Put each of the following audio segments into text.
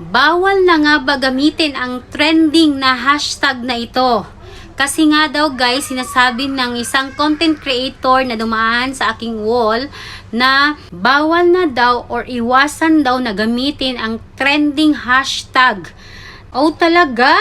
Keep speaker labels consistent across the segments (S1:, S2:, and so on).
S1: Bawal na nga ba gamitin ang trending na hashtag na ito? Kasi nga daw guys, sinasabi ng isang content creator na dumaan sa aking wall na bawal na daw or iwasan daw na gamitin ang trending hashtag. Oh talaga?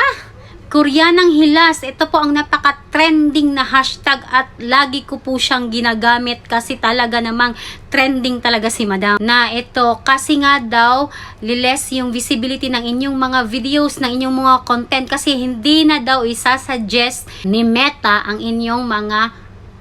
S1: Koreanang Hilas, ito po ang napaka-trending na hashtag at lagi ko po siyang ginagamit kasi talaga namang trending talaga si Madam. Na ito, kasi nga daw, liles yung visibility ng inyong mga videos, ng inyong mga content kasi hindi na daw isasuggest ni Meta ang inyong mga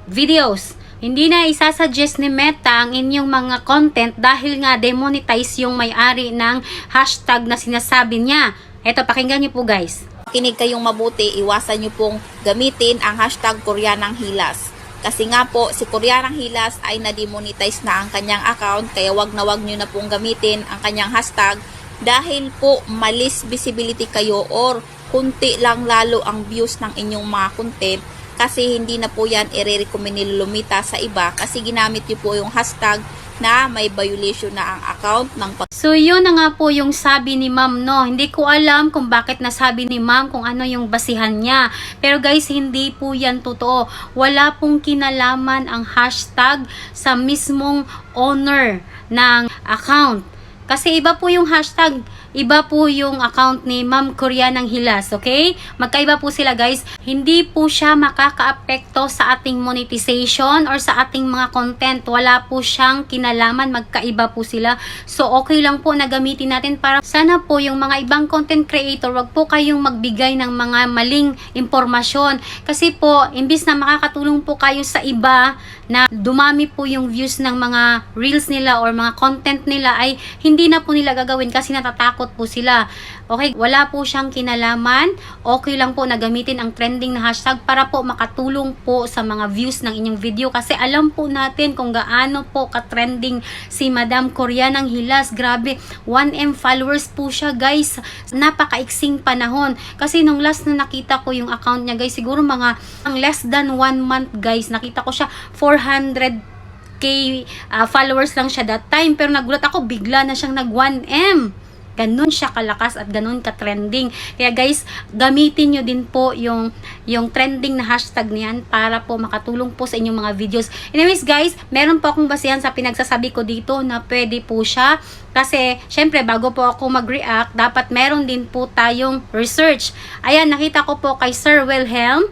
S1: videos. Hindi na isasuggest ni Meta ang inyong mga content dahil nga demonetize yung may-ari ng hashtag na sinasabi niya. Ito, pakinggan niyo po guys.
S2: Kinig kayong mabuti, iwasan nyo pong gamitin ang hashtag Koreanang Hilas. Kasi nga po, si Koreanang Hilas ay na-demonetize na ang kanyang account, kaya wag na wag nyo na pong gamitin ang kanyang hashtag dahil po malis visibility kayo or kunti lang lalo ang views ng inyong mga content kasi hindi na po yan i-recommend ni Lumita sa iba kasi ginamit nyo po yung hashtag na may violation na ang account ng
S1: So, yun na nga po yung sabi ni ma'am, no? Hindi ko alam kung bakit nasabi ni ma'am kung ano yung basihan niya. Pero guys, hindi po yan totoo. Wala pong kinalaman ang hashtag sa mismong owner ng account. Kasi iba po yung hashtag, iba po yung account ni Ma'am Korea ng Hilas, okay? Magkaiba po sila guys. Hindi po siya makakaapekto sa ating monetization or sa ating mga content. Wala po siyang kinalaman, magkaiba po sila. So okay lang po na gamitin natin para sana po yung mga ibang content creator, wag po kayong magbigay ng mga maling impormasyon. Kasi po, imbis na makakatulong po kayo sa iba na dumami po yung views ng mga reels nila or mga content nila ay hindi na po nila gagawin kasi natatakot po sila. Okay, wala po siyang kinalaman. Okay lang po na gamitin ang trending na hashtag para po makatulong po sa mga views ng inyong video kasi alam po natin kung gaano po ka-trending si Madam Korea ng Hilas. Grabe, 1M followers po siya guys. Napakaiksing panahon. Kasi nung last na nakita ko yung account niya guys, siguro mga ang less than 1 month guys, nakita ko siya 400 k uh, followers lang siya that time pero nagulat ako bigla na siyang nag 1M ganun siya kalakas at ganun ka-trending. Kaya guys, gamitin nyo din po yung, yung trending na hashtag niyan para po makatulong po sa inyong mga videos. Anyways guys, meron po akong basihan sa pinagsasabi ko dito na pwede po siya. Kasi, syempre, bago po ako mag-react, dapat meron din po tayong research. Ayan, nakita ko po kay Sir Wilhelm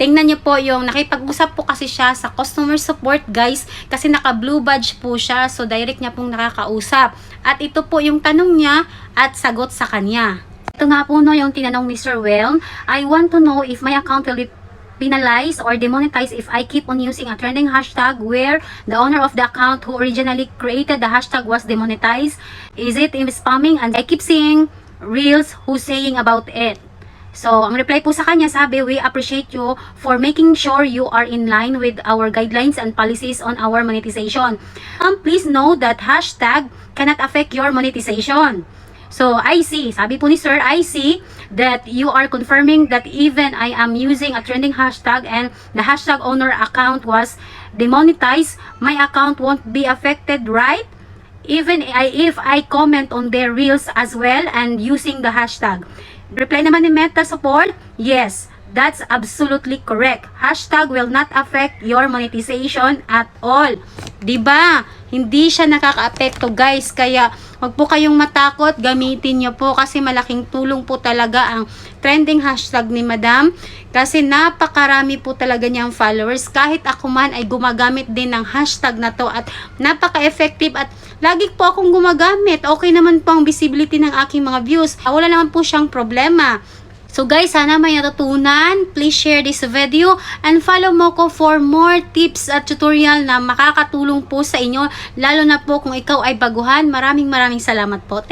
S1: Tingnan niyo po yung nakipag-usap po kasi siya sa customer support guys kasi naka blue badge po siya so direct niya pong nakakausap. At ito po yung tanong niya at sagot sa kanya. Ito nga po no yung tinanong ni Sir Well. I want to know if my account will be penalized or demonetized if I keep on using a trending hashtag where the owner of the account who originally created the hashtag was demonetized. Is it in spamming? And I keep seeing reels who's saying about it. So, ang reply po sa kanya, sabi, we appreciate you for making sure you are in line with our guidelines and policies on our monetization. Um, please know that hashtag cannot affect your monetization. So, I see, sabi po ni Sir, I see that you are confirming that even I am using a trending hashtag and the hashtag owner account was demonetized, my account won't be affected, right? even I, if I comment on their reels as well and using the hashtag. Reply naman ni Meta Support, yes, that's absolutely correct. Hashtag will not affect your monetization at all. 'Di ba? Hindi siya nakakaapekto guys. Kaya wag po kayong matakot, gamitin niyo po kasi malaking tulong po talaga ang trending hashtag ni Madam. Kasi napakarami po talaga niyang followers. Kahit ako man ay gumagamit din ng hashtag na to at napaka-effective at lagi po akong gumagamit. Okay naman po ang visibility ng aking mga views. Wala naman po siyang problema. So guys, sana may natutunan. Please share this video and follow mo ko for more tips at tutorial na makakatulong po sa inyo. Lalo na po kung ikaw ay baguhan. Maraming maraming salamat po.